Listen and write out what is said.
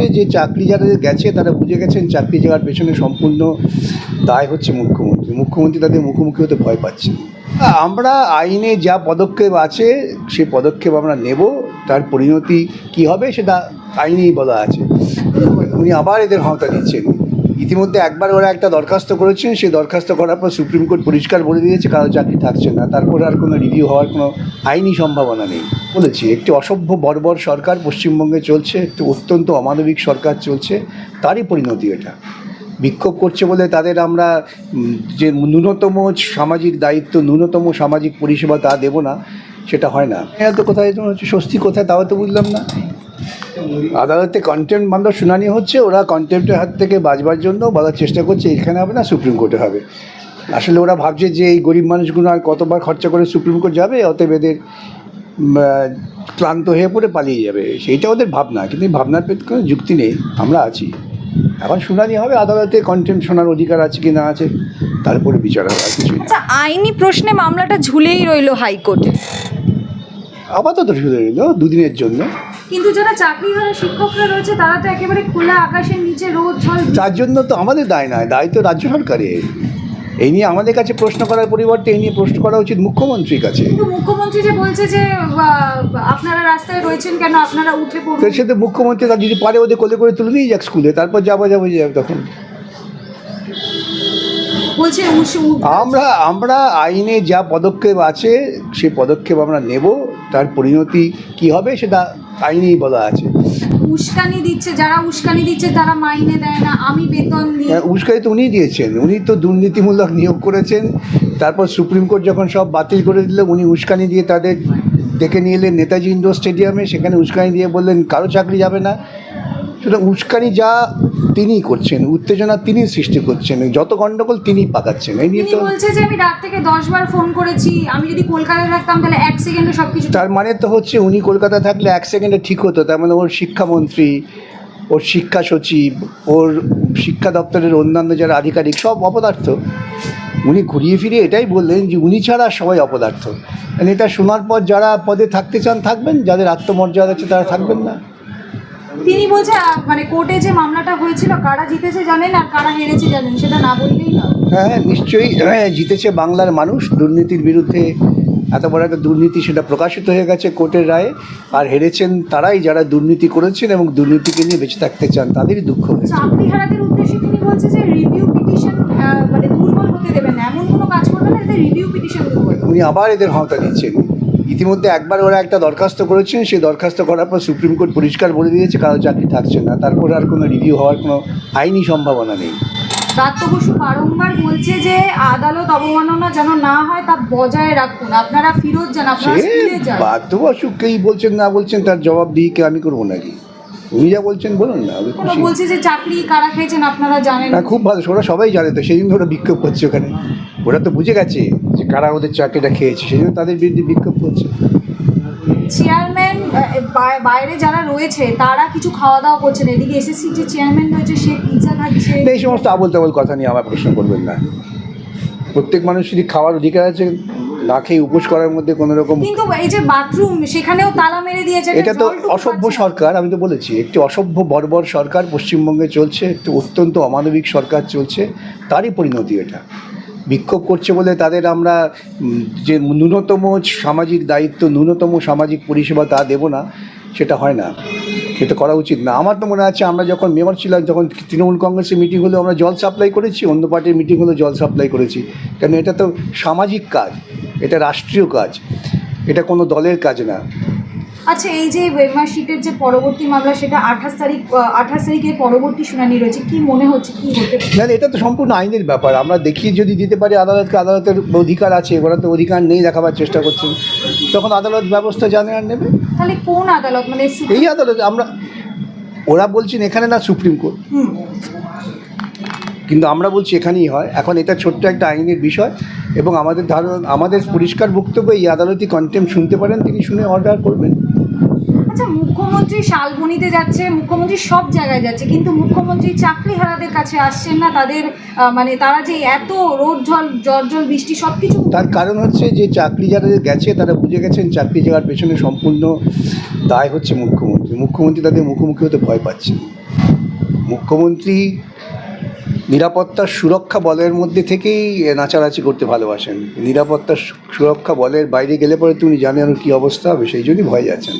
হচ্ছে যে চাকরি যারা গেছে, তারা বুঝে গেছেন চাকরি যাওয়ার পেছনে সম্পূর্ণ দায় হচ্ছে মুখ্যমন্ত্রী। মুখ্যমন্ত্রী তাদের মুখোমুখি হতে ভয় পাচ্ছে আমরা আইনে যা পদক্ষেপ আছে, সে পদক্ষেপ আমরা নেব। তার পরিণতি কি হবে, সেটা আইনেই বলা আছে। উনি আবার এদের ক্ষমতা দিচ্ছেন। ইতিমধ্যে একবার ওরা একটা দরখাস্ত করেছেন সেই দরখাস্ত করার পর সুপ্রিম কোর্ট পরিষ্কার বলে দিয়েছে, কারও চাকরি থাকছে না। তারপরে আর কোনো রিভিউ হওয়ার কোনো আইনি সম্ভাবনা নেই। বলেছি, একটি অসভ্য, বর্বর সরকার পশ্চিমবঙ্গে চলছে, একটি অত্যন্ত অমানবিক সরকার চলছে, তারই পরিণতি এটা। বিক্ষোভ করছে বলে তাদের আমরা যে ন্যূনতম সামাজিক দায়িত্ব, ন্যূনতম সামাজিক পরিষেবা তা দেবো না, সেটা হয় না। এরা তো কোথায় স্বস্তি কোথায়? তাও তো বুঝলাম না। আদালতে কন্টেম্প মামলার শুনানি হচ্ছে, ওরা কন্টেম্পের হাত থেকে বাঁচবার জন্য বলার চেষ্টা করছে, এখানে হবে না, সুপ্রিম কোর্টে হবে। আসলে ওরা ভাবছে যে এই গরিব মানুষগুলো আর কতবার খরচা করে সুপ্রিম কোর্ট যাবে, অতএব এদের ক্লান্ত হয়ে পড়ে পালিয়ে যাবে। সেইটা ওদের ভাবনা, কিন্তু এই ভাবনার পেট কোনো যুক্তি নেই, আমরা আছি। এখন শুনানি হবে, আদালতে কন্টেম্প শোনার অধিকার আছে কি না আছে তারপরে বিচার হবে আচ্ছা আইনি প্রশ্নে মামলাটা ঝুলেই রইল হাইকোর্টে। আপাতত শুধু রইল দুদিনের জন্য। কিন্তু যারা চাকরিহারা শিক্ষকরা রয়েছে তারা তো একেবারে খোলা আকাশের নিচে রোদ ঝড় তার জন্য তো আমাদের দায় নয় দায় তো রাজ্য সরকারের। এই নিয়ে আমাদের কাছে প্রশ্ন করার পরিবর্তে এই নিয়ে প্রশ্ন করা উচিত মুখ্যমন্ত্রীর কাছে। কিন্তু মুখ্যমন্ত্রী যে বলছে যে আপনারা রাস্তায় রয়েছেন কেন আপনারা উঠে পড়ুন। সে তো মুখ্যমন্ত্রী তার যদি পারে ওদের কোলে করে তুলে নিয়ে যাক স্কুলে তারপর যাব যাব যাবে তখন। বলছে আমরা আমরা আইনে যা পদক্ষেপ আছে সেই পদক্ষেপ আমরা নেব। তার পরিণতি কি হবে সেটা আইনেই বলা আছে। উস্কানি দিচ্ছে যারা উস্কানি দিচ্ছে তারা মাইনে দেয় না আমি বেতন দিই। হ্যাঁ, উস্কানি তো উনিই দিয়েছেন। উনি তো দুর্নীতিমূলক নিয়োগ করেছেন। তারপর সুপ্রিম কোর্ট যখন সব বাতিল করে দিল উনি উস্কানি দিয়ে তাদের ডেকে নিয়ে এলেন নেতাজি ইন্ডোর স্টেডিয়ামে। সেখানে উস্কানি দিয়ে বললেন কারও চাকরি যাবে না। সুতরাং উস্কানি যা তিনিই করছেন উত্তেজনা তিনি সৃষ্টি করছেন যত গণ্ডগোল তিনিই পাকাচ্ছেন এই নিয়ে তো বলছে যে আমি রাত থেকে দশ বার ফোন করেছি আমি যদি কলকাতায় থাকতাম তাহলে এক সেকেন্ডে সবকিছু তার মানে তো হচ্ছে উনি কলকাতায় থাকলে এক সেকেন্ডে ঠিক হতো তার মানে ওর শিক্ষামন্ত্রী ওর শিক্ষা সচিব ওর শিক্ষা দপ্তরের অন্যান্য যারা আধিকারিক সব অপদার্থ। উনি ঘুরিয়ে ফিরিয়ে এটাই বললেন যে উনি ছাড়া সবাই অপদার্থ। মানে এটা শোনার পর যারা পদে থাকতে চান থাকবেন যাদের আত্মমর্যাদা আছে তারা থাকবেন না। তিনি বলছে মানে কোর্টে যে মামলাটা হয়েছিল কারা জিতেছে জানেন আর কারা হেরেছে জানেন সেটা না বললেই না হ্যাঁ নিশ্চয়ই হ্যাঁ জিতেছে বাংলার মানুষ। দুর্নীতির বিরুদ্ধে এত বড় একটা দুর্নীতি সেটা প্রকাশিত হয়ে গেছে কোর্টের রায়ে। আর হেরেছেন তারাই যারা দুর্নীতি করেছেন এবং দুর্নীতিকে নিয়ে বেঁচে থাকতে চান তাদেরই দুঃখ হয়েছে। চাকরিহারাদের উদ্দেশ্যে তিনি বলছে যে রিভিউ পিটিশন মানে দুর্বল হতে দেবেন এমন কোনো কাজ করবে না রিভিউ পিটিশন উনি আবার এদের ক্ষমতা দিচ্ছেন। ইতিমধ্যে একবার ওরা একটা দরখাস্ত করেছেন সেই দরখাস্ত করার পর সুপ্রিম কোর্ট পরিষ্কার বলে দিয়েছে কারও চাকরি থাকছে না। তারপর আর কোনো রিভিউ হওয়ার কোনো আইনি সম্ভাবনা নেই। দত্ত বসু বারংবার বলছে যে আদালত অবমাননা যেন না হয় তা বজায় রাখুন। আপনারা ফিরত যান আপনারা সে স্কুলে যান। বাধ্যবাসুকেই বলছেন না বলছেন তার জবাব দিই কে আমি করব নাকি? উনি যা বলছেন বলুন না আমি খুশি। বলছে যে চাকরি কারা খেয়েছেন আপনারা জানেন। না খুব ভালো ওরা সবাই জানে তো জন্য ওরা বিক্ষোভ করছে ওখানে। ওরা তো বুঝে গেছে যে কারা ওদের চাকরিটা খেয়েছে সেই জন্য তাদের বিরুদ্ধে বিক্ষোভ করছে। চেয়ারম্যান বাইরে যারা রয়েছে তারা কিছু খাওয়া দাওয়া করছেন। এদিকে এসএসসি যে চেয়ারম্যান রয়েছে সে পিৎজা খাচ্ছে। এই সমস্ত আবল তাবল কথা নিয়ে আমার প্রশ্ন করবেন না। প্রত্যেক মানুষেরই খাওয়ার অধিকার আছে। না খেয়ে উপোস করার মধ্যে কোনো রকম কিন্তু এই যে বাথরুম সেখানেও তালা মেরে দিয়েছে এটা তো অসভ্য সরকার আমি তো বলেছি একটি অসভ্য বর্বর সরকার পশ্চিমবঙ্গে চলছে একটি অত্যন্ত অমানবিক সরকার চলছে তারই পরিণতি এটা। বিক্ষোভ করছে বলে তাদের আমরা যে ন্যূনতম সামাজিক দায়িত্ব ন্যূনতম সামাজিক পরিষেবা তা দেবো না সেটা হয় না সেটা করা উচিত না। আমার তো মনে আছে আমরা যখন মেয়র ছিলাম যখন তৃণমূল কংগ্রেসের মিটিং হলো আমরা জল সাপ্লাই করেছি অন্য পার্টির মিটিং হলো জল সাপ্লাই করেছি। কেন এটা তো সামাজিক কাজ এটা রাষ্ট্রীয় কাজ। এটা কোনো দলের কাজ না। আচ্ছা এই যে ওয়েমার্কশিটের যে পরবর্তী মামলা সেটা আঠাশ তারিখ আঠাশ তারিখে পরবর্তী শুনানি রয়েছে। কি মনে হচ্ছে কি হতে? না এটা তো সম্পূর্ণ আইনের ব্যাপার। আমরা দেখিয়ে যদি দিতে পারি আদালতকে আদালতের অধিকার আছে ওরা তো অধিকার নেই দেখাবার চেষ্টা করছেন। তখন আদালত ব্যবস্থা জানে আর নেবে। তাহলে কোন আদালত? মানে এই আদালত আমরা ওরা বলছেন এখানে না সুপ্রিম কোর্ট। কিন্তু আমরা বলছি এখানেই হয়। এখন এটা ছোট্ট একটা আইনের বিষয় এবং আমাদের ধারণা আমাদের পরিষ্কার বক্তব্য এই আদালতই কন্টেম্প শুনতে পারেন তিনি শুনে অর্ডার করবেন। আচ্ছা মুখ্যমন্ত্রী শালবনিতে যাচ্ছে মুখ্যমন্ত্রী সব জায়গায় যাচ্ছে কিন্তু মুখ্যমন্ত্রী চাকরিহারাদের কাছে আসছেন না তাদের মানে তারা যে এত রোদ জল জ্বর জল বৃষ্টি সব কিছু তার কারণ হচ্ছে যে চাকরি যারা গেছে তারা বুঝে গেছেন চাকরি যাওয়ার পেছনে সম্পূর্ণ দায় হচ্ছে মুখ্যমন্ত্রী। মুখ্যমন্ত্রী তাদের মুখোমুখি হতে ভয় পাচ্ছেন মুখ্যমন্ত্রী নিরাপত্তার সুরক্ষা বলের মধ্যে থেকেই নাচারাচি করতে ভালোবাসেন। নিরাপত্তা সুরক্ষা বলের বাইরে গেলে পরে তুমি জানেন কি অবস্থা হবে সেই জন্যই ভয় যাচ্ছেন।